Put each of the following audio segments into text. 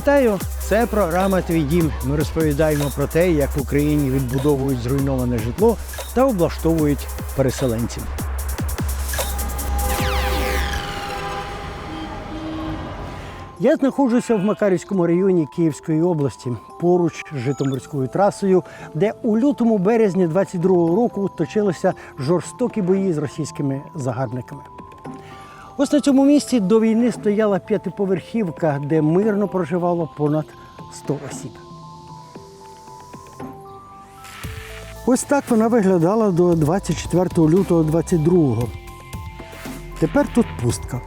Вітаю! Це програма Твій дім. Ми розповідаємо про те, як в Україні відбудовують зруйноване житло та облаштовують переселенців. Я знаходжуся в Макарівському районі Київської області, поруч з Житомирською трасою, де у лютому березні 22-го року точилися жорстокі бої з російськими загарбниками. Ось на цьому місці до війни стояла п'ятиповерхівка, де мирно проживало понад 100 осіб. Ось так вона виглядала до 24 лютого 22-го. Тепер тут пустка.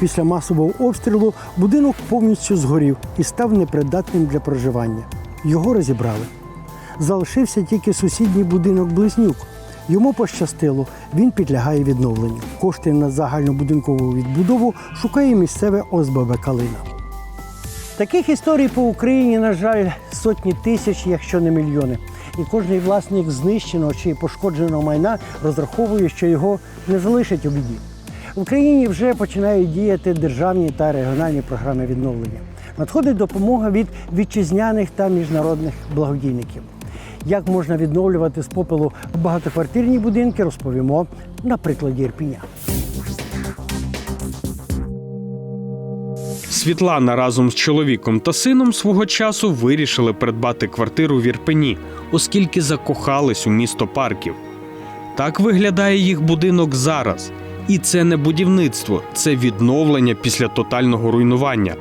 Після масового обстрілу будинок повністю згорів і став непридатним для проживання. Його розібрали. Залишився тільки сусідній будинок Близнюк. Йому пощастило, він підлягає відновленню. Кошти на загальнобудинкову відбудову шукає місцеве ОСББ Калина. Таких історій по Україні, на жаль, сотні тисяч, якщо не мільйони. І кожний власник знищеного чи пошкодженого майна розраховує, що його не залишать у біді. В Україні вже починають діяти державні та регіональні програми відновлення. Надходить допомога від вітчизняних та міжнародних благодійників. Як можна відновлювати з попелу багатоквартирні будинки, розповімо на прикладі Ірпіня. Світлана разом з чоловіком та сином свого часу вирішили придбати квартиру в Ірпені, оскільки закохались у місто парків. Так виглядає їх будинок зараз. І це не будівництво, це відновлення після тотального руйнування.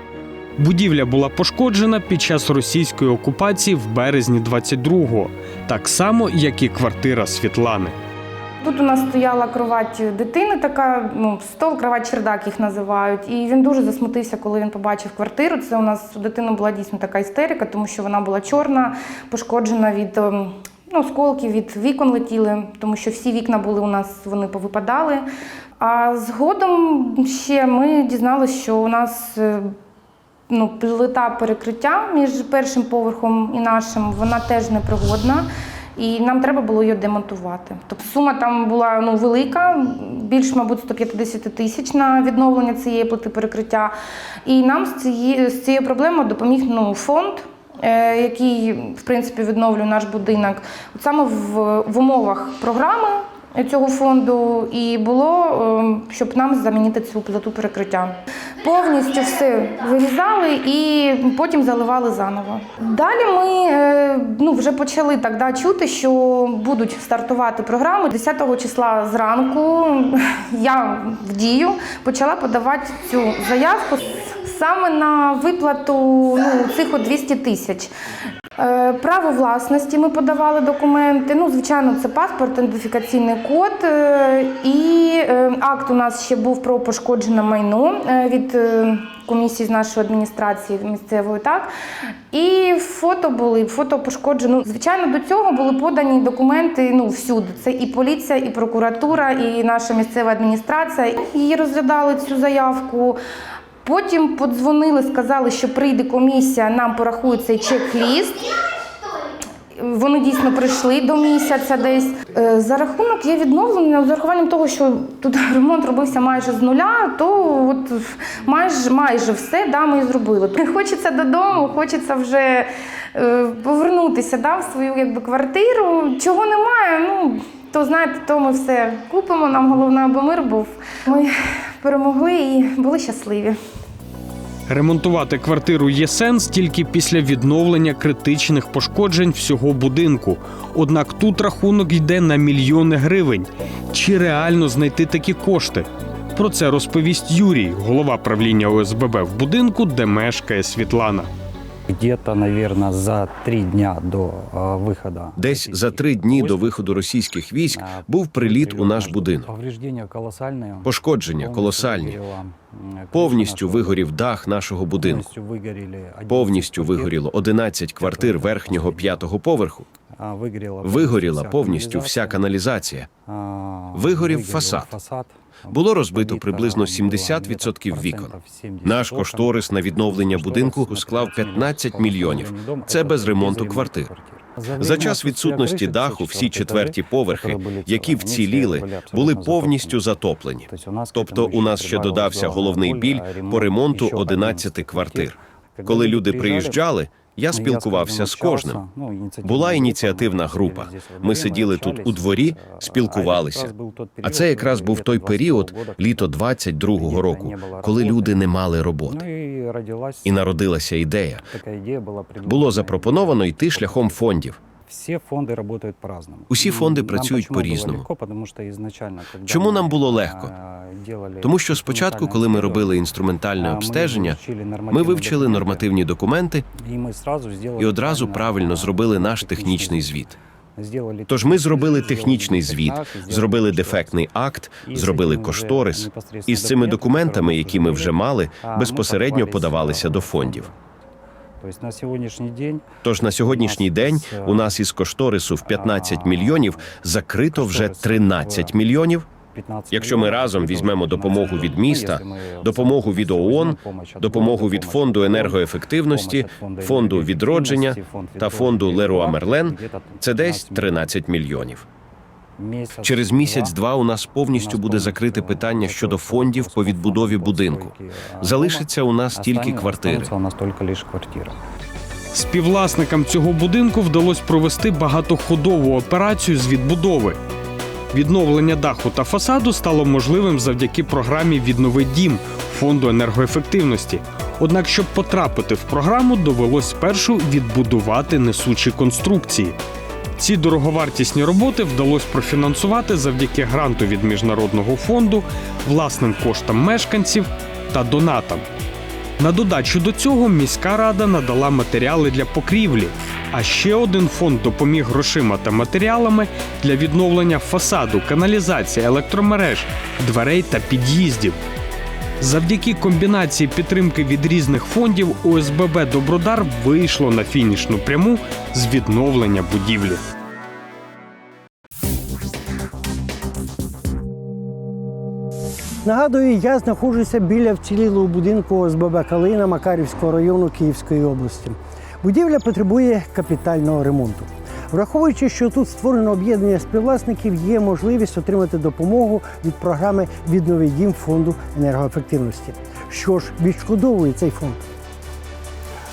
Будівля була пошкоджена під час російської окупації в березні 22-го, так само, як і квартира Світлани. Тут у нас стояла кровать дитини, така ну, стол, кровать чердак їх називають. І він дуже засмутився, коли він побачив квартиру. Це у нас у дитини була дійсно така істерика, тому що вона була чорна, пошкоджена від ем, ну, осколків, від вікон летіли, тому що всі вікна були у нас, вони повипадали. А згодом ще ми дізналися, що у нас е, ну, плита перекриття між першим поверхом і нашим, вона теж непригодна. І нам треба було її демонтувати. Тобто сума там була ну, велика, більш, мабуть, 150 тисяч на відновлення цієї плити перекриття. І нам з цією, з цією проблемою допоміг ну, фонд, е, який в принципі відновлює наш будинок. От саме в, в умовах програми цього фонду і було, е, щоб нам замінити цю плиту перекриття. Повністю все вирізали і потім заливали заново. Далі ми е, ну, вже почали так да, чути, що будуть стартувати програми. 10 числа зранку я в дію почала подавати цю заявку саме на виплату ну, цих от 200 тисяч. Е, Право власності ми подавали документи. Ну, звичайно, це паспорт, ідентифікаційний код. е, І е, акт у нас ще був про пошкоджене майно від комісії з нашої адміністрації місцевої. Так і фото були, фото пошкоджено. Звичайно, до цього були подані документи ну, всюди. Це і поліція, і прокуратура, і наша місцева адміністрація. Її розглядали цю заявку. Потім подзвонили, сказали, що прийде комісія, нам порахує цей чек-ліст. Вони дійсно прийшли до місяця десь. Е, За рахунок є відновлення, з урахуванням того, що тут ремонт робився майже з нуля, то от майже, майже все да, ми зробили. Хочеться додому, хочеться вже е, повернутися да, в свою якби, квартиру. Чого немає, ну то знаєте, то ми все купимо. Нам головне, аби мир був. Ми перемогли і були щасливі. Ремонтувати квартиру є сенс тільки після відновлення критичних пошкоджень всього будинку. Однак тут рахунок йде на мільйони гривень. Чи реально знайти такі кошти? Про це розповість Юрій, голова правління ОСББ в будинку, де мешкає Світлана. Где-то, наверное, за три дня до э, выхода. Десь за три дні до виходу російських військ а, був приліт у наш будинок. Повреждения колоссальные. Пошкодження Повністю колосальні. вигоріла, м, криша Повністю нашого вигорів дах нашого будинку. Повністю вигоріли 11 Повністю квартир. вигоріло 11 квартир верхнього п'ятого поверху. А, Вигоріла, Вигоріла вся повністю вся каналізація. каналізація. А, Вигорів фасад. Було розбито приблизно 70% вікон. Наш кошторис на відновлення будинку склав 15 мільйонів. Це без ремонту квартир. За час відсутності даху всі четверті поверхи, які вціліли, були повністю затоплені. Тобто у нас ще додався головний біль по ремонту 11 квартир. Коли люди приїжджали, я спілкувався з кожним. Була ініціативна група. Ми сиділи тут у дворі, спілкувалися. А це якраз був той період, літо 22-го року, коли люди не мали роботи. І народилася ідея. Було запропоновано йти шляхом фондів. Всі фонди працюють по-разному. Усі фонди працюють потому что Чому нам було легко? Тому що спочатку, коли ми робили інструментальне обстеження, ми вивчили нормативні документи і одразу правильно зробили наш технічний звіт. Тож ми зробили технічний звіт, зробили дефектний акт, зробили кошторис. І з цими документами, які ми вже мали, безпосередньо подавалися до фондів. Тобто на сьогоднішній день Тож на сьогоднішній день у нас із кошторису в 15 мільйонів закрито вже 13 мільйонів. 15 Якщо ми разом візьмемо допомогу від міста, допомогу від ООН, допомогу від фонду енергоефективності, фонду відродження та фонду Леруа Мерлен, це десь 13 мільйонів. Через місяць-два у нас повністю буде закрите питання щодо фондів по відбудові будинку. Залишиться у нас тільки квартири. У нас тільки лише квартира. Співвласникам цього будинку вдалося провести багатоходову операцію з відбудови. Відновлення даху та фасаду стало можливим завдяки програмі Віднови дім фонду енергоефективності. Однак, щоб потрапити в програму, довелось спершу відбудувати несучі конструкції. Ці дороговартісні роботи вдалося профінансувати завдяки гранту від міжнародного фонду, власним коштам мешканців та донатам. На додачу до цього міська рада надала матеріали для покрівлі, а ще один фонд допоміг грошима та матеріалами для відновлення фасаду, каналізації, електромереж, дверей та під'їздів. Завдяки комбінації підтримки від різних фондів ОСББ Добродар вийшло на фінішну пряму з відновлення будівлі. Нагадую, я знаходжуся біля вцілілого будинку ОСББ Калина Макарівського району Київської області. Будівля потребує капітального ремонту. Враховуючи, що тут створено об'єднання співвласників, є можливість отримати допомогу від програми Відновий дім фонду енергоефективності. Що ж відшкодовує цей фонд?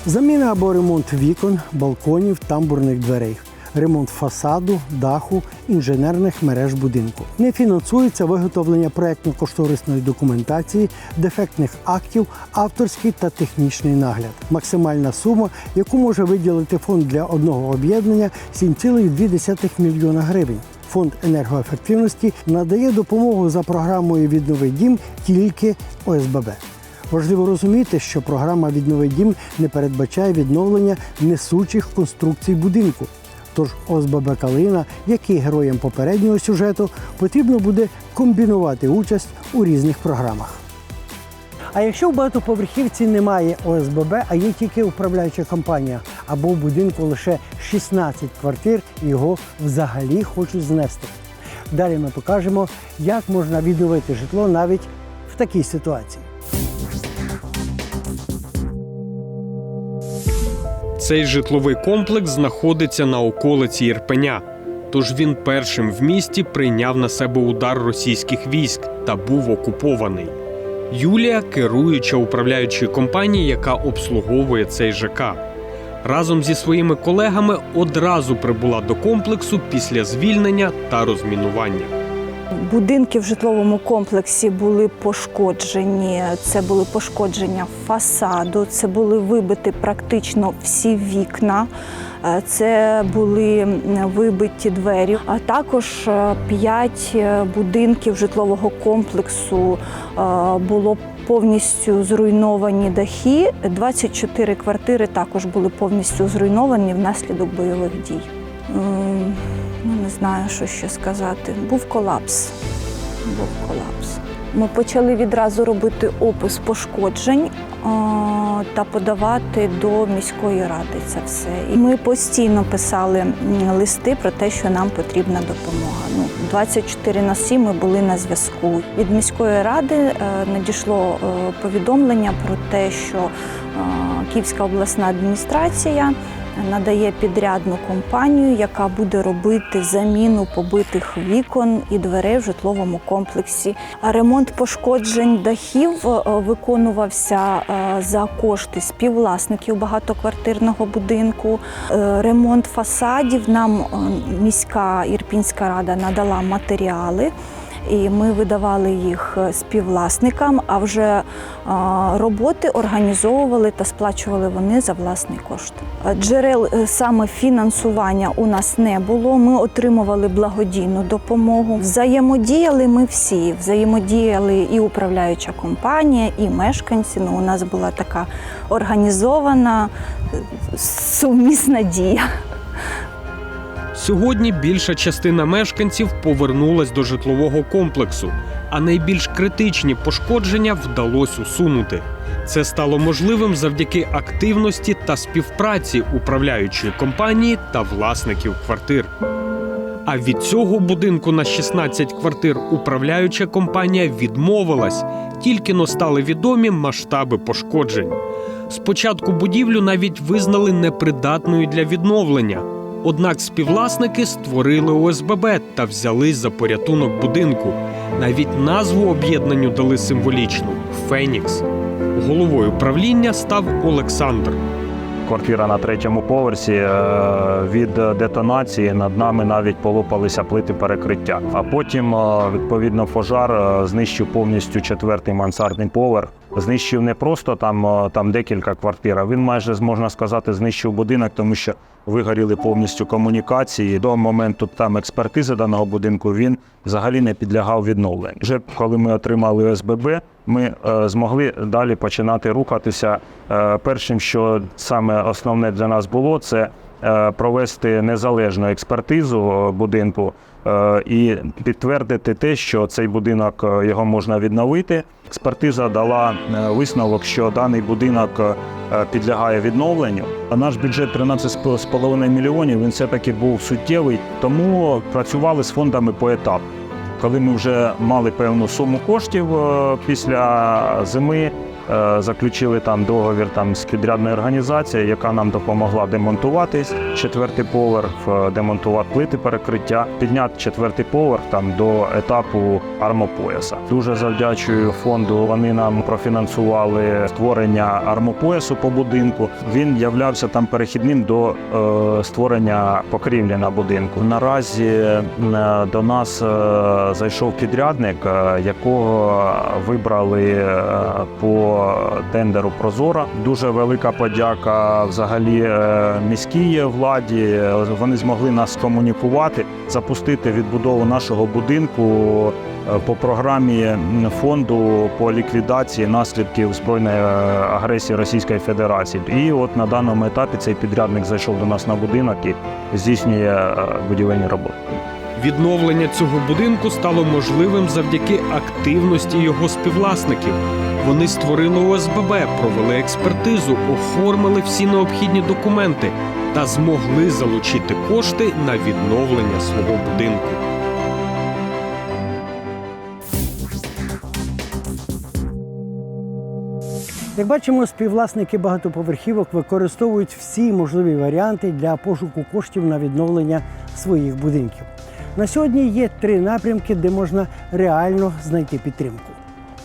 Заміна або ремонт вікон, балконів, тамбурних дверей, ремонт фасаду, даху, інженерних мереж будинку. Не фінансується виготовлення проектно-кошторисної документації, дефектних актів, авторський та технічний нагляд. Максимальна сума, яку може виділити фонд для одного об'єднання 7,2 мільйона гривень. Фонд енергоефективності надає допомогу за програмою Відновий дім тільки ОСББ. Важливо розуміти, що програма «Віднови дім не передбачає відновлення несучих конструкцій будинку. Тож ОСББ Калина, як і героям попереднього сюжету, потрібно буде комбінувати участь у різних програмах. А якщо в багатоповерхівці немає ОСББ, а є тільки управляюча компанія, або в будинку лише 16 квартир, його взагалі хочуть знести. Далі ми покажемо, як можна відновити житло навіть в такій ситуації. Цей житловий комплекс знаходиться на околиці Ірпеня. Тож він першим в місті прийняв на себе удар російських військ та був окупований. Юлія керуюча управляючої компанії, яка обслуговує цей ЖК. Разом зі своїми колегами одразу прибула до комплексу після звільнення та розмінування. Будинки в житловому комплексі були пошкоджені. Це були пошкодження фасаду, це були вибиті практично всі вікна, е, це були вибиті двері. А також е, п'ять е, будинків житлового комплексу було повністю зруйновані дахи. 24 квартири також були повністю зруйновані внаслідок бойових дій. Ну, не знаю, що ще сказати. Був колапс. Був колапс. Ми почали відразу робити опис пошкоджень та подавати до міської ради це все. І ми постійно писали листи про те, що нам потрібна допомога. Ну, 24 на 7 ми були на зв'язку. Від міської ради е, надійшло е, повідомлення про те, що Київська обласна адміністрація надає підрядну компанію, яка буде робити заміну побитих вікон і дверей в житловому комплексі. А Ремонт пошкоджень дахів е, виконувався е, за кошти співвласників багатоквартирного будинку. Е, Ремонт фасадів нам міська Ірпінська рада надала матеріали. І ми видавали їх е, співвласникам, а вже е, роботи організовували та сплачували вони за власний кошт. Е, Джерел саме фінансування у нас не було. Ми отримували благодійну допомогу. Взаємодіяли ми всі. Взаємодіяли і управляюча компанія, і мешканці. Ну, у нас була така організована сумісна дія. Сьогодні більша частина мешканців повернулась до житлового комплексу, а найбільш критичні пошкодження вдалося усунути. Це стало можливим завдяки активності та співпраці управляючої компанії та власників квартир. А від цього будинку на 16 квартир управляюча компанія відмовилась, тільки но стали відомі масштаби пошкоджень. Спочатку будівлю навіть визнали непридатною для відновлення. Однак співвласники створили ОСББ та взялись за порятунок будинку. Навіть назву об'єднанню дали символічну Фенікс. Головою правління став Олександр. Квартира на третьому поверсі е, від детонації над нами навіть полопалися плити перекриття. А потім, е, відповідно, пожар е, знищив повністю четвертий мансардний поверх. Знищив не просто там, там декілька квартир, а він майже можна сказати, знищив будинок, тому що вигоріли повністю комунікації. До моменту там експертизи даного будинку він взагалі не підлягав відновленню. Вже коли ми отримали ОСББ, ми е, змогли далі починати рухатися. Е, першим, що саме основне для нас було, це е, провести незалежну експертизу е, будинку і підтвердити те, що цей будинок е, його можна відновити. Експертиза дала е, висновок, що даний будинок е, підлягає відновленню. А наш бюджет 13,5 мільйонів він все-таки був суттєвий, тому працювали з фондами поетапно. Коли ми вже мали певну суму коштів е, після зими, е, заключили там договір там з підрядною організацією, яка нам допомогла демонтувати четвертий поверх, е, демонтувати плити перекриття, підняти четвертий поверх там до етапу армопояса. Дуже завдячую фонду. Вони нам профінансували створення армопоясу по будинку. Він являвся там перехідним до е, створення покрівлі на будинку. Наразі е, до нас е, зайшов підрядник, е, якого вибрали е, по тендеру Прозора. Дуже велика подяка взагалі е, міській владі. Вони змогли нас комунікувати, запустити відбудову нашого будинку е, по програмі фонду по ліквідації наслідків збройної е, агресії Російської Федерації. І от на даному етапі цей підрядник зайшов до нас на будинок і здійснює будівельні роботи. Відновлення цього будинку стало можливим завдяки активності його співвласників. Вони створили ОСББ, провели експертизу, оформили всі необхідні документи та змогли залучити кошти на відновлення свого будинку. Як бачимо, співвласники багатоповерхівок використовують всі можливі варіанти для пошуку коштів на відновлення своїх будинків. На сьогодні є три напрямки, де можна реально знайти підтримку.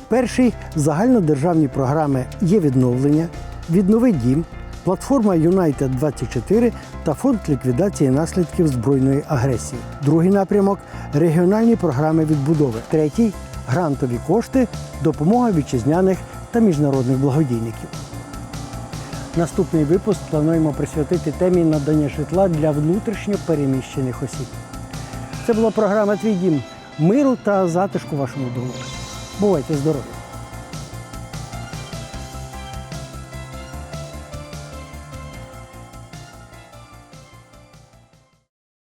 Перший загальнодержавні програми є відновлення, віднови дім, платформа United 24 та фонд ліквідації наслідків збройної агресії. Другий напрямок регіональні програми відбудови. Третій грантові кошти, допомога вітчизняних та міжнародних благодійників. Наступний випуск плануємо присвятити темі надання житла для внутрішньо переміщених осіб. Це була програма Твій дім миру та затишку вашому дому. Бувайте здорові!